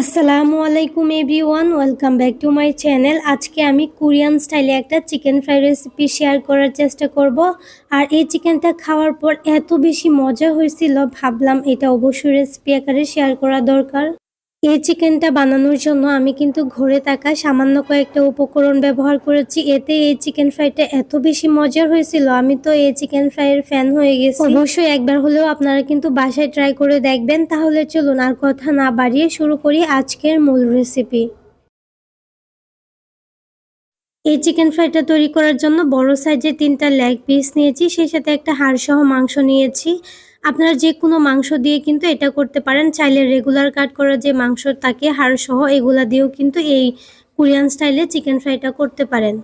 আসসালামু আলাইকুম everyone, welcome back to my channel. আজকে আমি কোরিয়ান স্টাইলে একটা চিকেন ফ্রাই রেসিপি শেয়ার করার চেষ্টা করব। আর এই চিকেনটা খাওয়ার পর এত বেশি মজা হয়েছিল, ভাবলাম এটা অবশ্যই রেসিপি আকারে শেয়ার করা দরকার। এই চিকেনটা বানানোর জন্য আমি কিন্তু ঘরে থাকা সামান্য কয়েকটা উপকরণ ব্যবহার করেছি। এতে এই চিকেন ফ্রাইটা এত বেশি মজার হয়েছিল। আমি তো এই চিকেন ফ্রাইয়ের ফ্যান হয়ে গেছি। অবশ্যই একবার হলেও আপনারা কিন্তু বাসায় ট্রাই করে দেখবেন। তাহলে চলুন আর কথা না বাড়িয়ে শুরু করি আজকের মূল রেসিপি এই চিকেন ফ্রাইটা তৈরি করার জন্য বড় সাইজের তিনটা লেগ পিস নিয়েছি। সেই সাথে একটা হাড়সহ মাংস নিয়েছি। আপনারা যে কোনো মাংস দিয়ে কিন্তু এটা করতে পারেন। চাইলে রেগুলার কাট করা যে মাংস থাকে হাড় সহ এগুলা দিয়েও কিন্তু এই কোরিয়ান স্টাইলে চিকেন ফ্রাইটা করতে পারেন।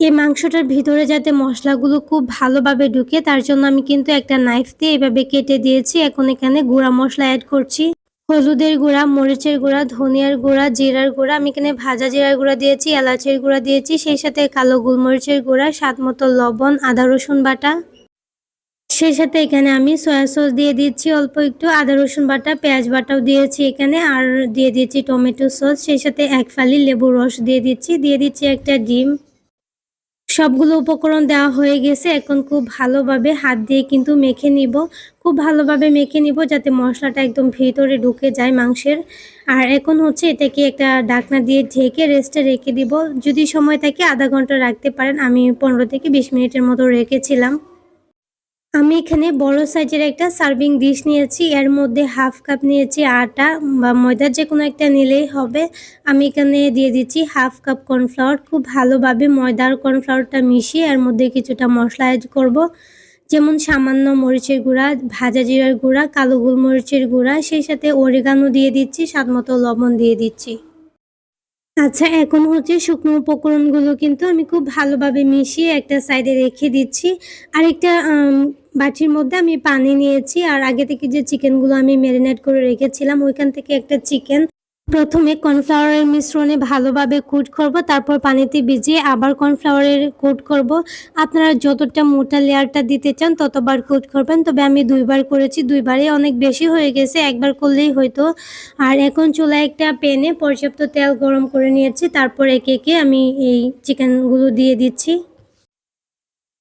এই মাংসটার ভিতরে যাতে মশলাগুলো খুব ভালোভাবে ঢুকে, তার জন্য আমি কিন্তু একটা নাইফ দিয়ে এভাবে কেটে দিয়েছি। এখন এখানে গুঁড়া মশলা অ্যাড করছি। হলুদের গুঁড়া, মরিচের গুঁড়া, ধনিয়ার গুঁড়া, জিরার গুঁড়া, আমি এখানে ভাজা জিরার গুঁড়া দিয়েছি, এলাচের গুঁড়া দিয়েছি, সেই সাথে কালো গোলমরিচের গুঁড়া, স্বাদ মতো লবণ, আদা রসুন বাটা। সেই সাথে এখানে আমি সয়া সস দিয়ে দিচ্ছি। অল্প একটু আদা, রসুন বাটা, পেঁয়াজ বাটাও দিয়েছি এখানে। আর দিয়ে দিচ্ছি টমেটো সস সেই সাথে এক ফালি লেবুর রস দিয়ে দিচ্ছি। দিয়ে দিচ্ছি একটা ডিম। সবগুলো উপকরণ দেওয়া হয়ে গেছে। এখন খুব ভালোভাবে হাত দিয়ে কিন্তু মেখে নিব। খুব ভালোভাবে মেখে নিব যাতে মশলাটা একদম ভিতরে ঢুকে যায় মাংসের। আর এখন হচ্ছে এটাকে একটা ডাকনা দিয়ে ঢেকে রেস্টে রেখে দিব। যদি সময় থাকে আধা ঘণ্টা রাখতে পারেন। আমি পনেরো থেকে বিশ মিনিটের মতো রেখেছিলাম। আমি এখানে বড় সাইজের একটা সার্ভিং ডিশ নিয়েছি। এর মধ্যে হাফ কাপ নিয়েছি আটা বা ময়দার যে কোনো একটা নিলেই হবে। আমি এখানে দিয়ে দিচ্ছি হাফ কাপ কর্নফ্লাওয়ার খুব ভালোভাবে ময়দার কর্নফ্লাওয়ারটা মিশিয়ে এর মধ্যে কিছুটা মশলা অ্যাড করব। যেমন সামান্য মরিচের গুঁড়া, ভাজা জিরার গুঁড়া, কালো গোলমরিচের গুঁড়া, সেই সাথে অরিগানো দিয়ে দিচ্ছি স্বাদ মতো লবণ দিয়ে দিচ্ছি। আচ্ছা এখন হচ্ছে শুকনো উপকরণগুলো কিন্তু আমি খুব ভালোভাবে মিশিয়ে একটা সাইডে রেখে দিচ্ছি। আর একটা বাটির মধ্যে আমি পানি নিয়েছি। আর আগে থেকে যে চিকেনগুলো আমি ম্যারিনেট করে রেখেছিলাম, ওইখান থেকে একটা চিকেন প্রথমে কর্নফ্লাওয়ারের মিশ্রণে ভালোভাবে কুট করব, তারপর পানিতে ভিজিয়ে আবার কর্নফ্লাওয়ারের কুট করব। আপনারা যতটা মোটা লেয়ারটা দিতে চান ততবার কুট করবেন। তবে আমি দুইবার করেছি দুইবারে অনেক বেশি হয়ে গেছে, একবার করলেই হয়তো। আর এখন চুলায় একটা প্যানে পর্যাপ্ত তেল গরম করে নিয়েছি, তারপর একে একে আমি এই চিকেনগুলো দিয়ে দিচ্ছি।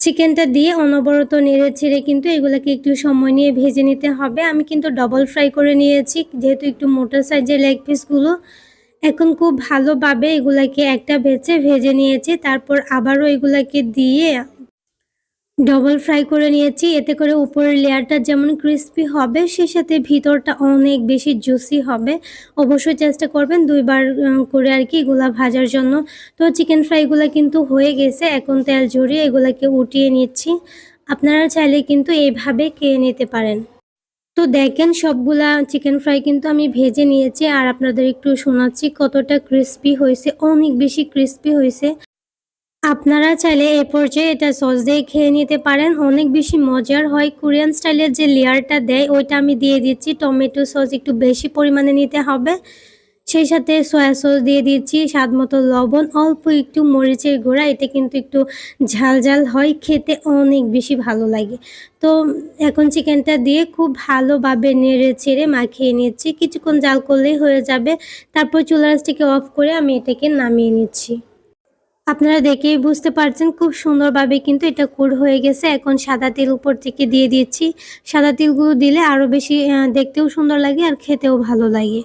চিকেনটা দিয়ে অনবরত নেড়ে ছেড়ে কিন্তু এগুলোকে একটু সময় নিয়ে ভেজে নিতে হবে। আমি কিন্তু ডবল ফ্রাই করে নিয়েছি, যেহেতু একটু মোটা সাইজের লেগ পিসগুলো এখন খুব ভালোভাবে এগুলাকে একটা বেছে ভেজে নিয়েছি, তারপর আবারও এগুলাকে দিয়ে ডবল ফ্রাই করে নিয়েছি। এতে করে উপরের লেয়ারটা যেমন ক্রিস্পি হবে, সেই সাথে ভিতরটা অনেক বেশি জুসি হবে। অবশ্যই চেষ্টা করবেন দুইবার করে আর কি এগুলা ভাজার জন্য। তো চিকেন ফ্রাইগুলো কিন্তু হয়ে গেছে, এখন তেল ঝরিয়ে এগুলাকে উঠিয়ে নিচ্ছি। আপনারা চাইলে কিন্তু এইভাবে খেয়ে নিতে পারেন। তো দেখেন সবগুলা চিকেন ফ্রাই কিন্তু আমি ভেজে নিয়েছি, আর আপনাদের একটু শোনাচ্ছি কতটা ক্রিস্পি হয়েছে, অনেক বেশি ক্রিস্পি হয়েছে। আপনারা চাইলে এ পর্যায়ে এটা সস দিয়ে খেয়ে নিতে পারেন। অনেক বেশি মজার হয়। কোরিয়ান স্টাইলের যে লেয়ারটা দেয়, ওইটা আমি দিয়ে দিচ্ছি। টমেটো সস একটু বেশি পরিমাণে নিতে হবে। সেই সাথে সয়া সস দিয়ে দিচ্ছি, স্বাদ মতো লবণ, অল্প একটু মরিচের গুঁড়া। এতে কিন্তু একটু ঝাল ঝাল হয়, খেতে অনেক বেশি ভালো লাগে। তো এখন চিকেনটা দিয়ে খুব ভালোভাবে নেড়ে ছেড়ে মাখিয়ে নিচ্ছি। কিছুক্ষণ জাল করলেই হয়ে যাবে। তারপর চুলারাসটিকে অফ করে আমি এটাকে নামিয়ে নিচ্ছি। আপনারা দেখেই বুঝতে পারছেন খুব সুন্দরভাবে কিন্তু এটা কুড় হয়ে গেছে। এখন সাদা তিল উপর থেকে দিয়ে দিচ্ছি। সাদা তেলগুলো দিলে আরও বেশি দেখতেও সুন্দর লাগে আর খেতেও ভালো লাগে।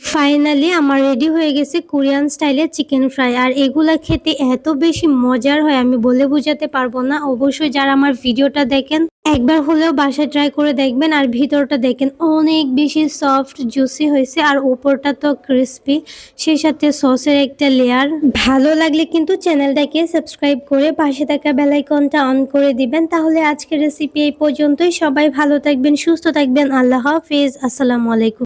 ফাইনালি আমার রেডি হয়ে গেছে কোরিয়ান স্টাইলের চিকেন ফ্রাই। আর এগুলা খেতে এত বেশি মজার হয় আমি বলে বোঝাতে পারব না। অবশ্যই যারা আমার ভিডিওটা দেখেন একবার হলেও বাসায় ট্রাই করে দেখবেন আর ভিতরটা দেখেন অনেক বেশি সফট জুসি হয়েছে আর ওপরটা তো ক্রিস্পি সেই সাথে সসের একটা লেয়ার ভালো লাগলে কিন্তু চ্যানেলটাকে সাবস্ক্রাইব করে পাশে থাকা বেলাইকনটা অন করে দিবেন। তাহলে আজকের রেসিপি এই পর্যন্তই। সবাই ভালো থাকবেন, সুস্থ থাকবেন। আল্লাহ হাফিজ। আসসালামু আলাইকুম।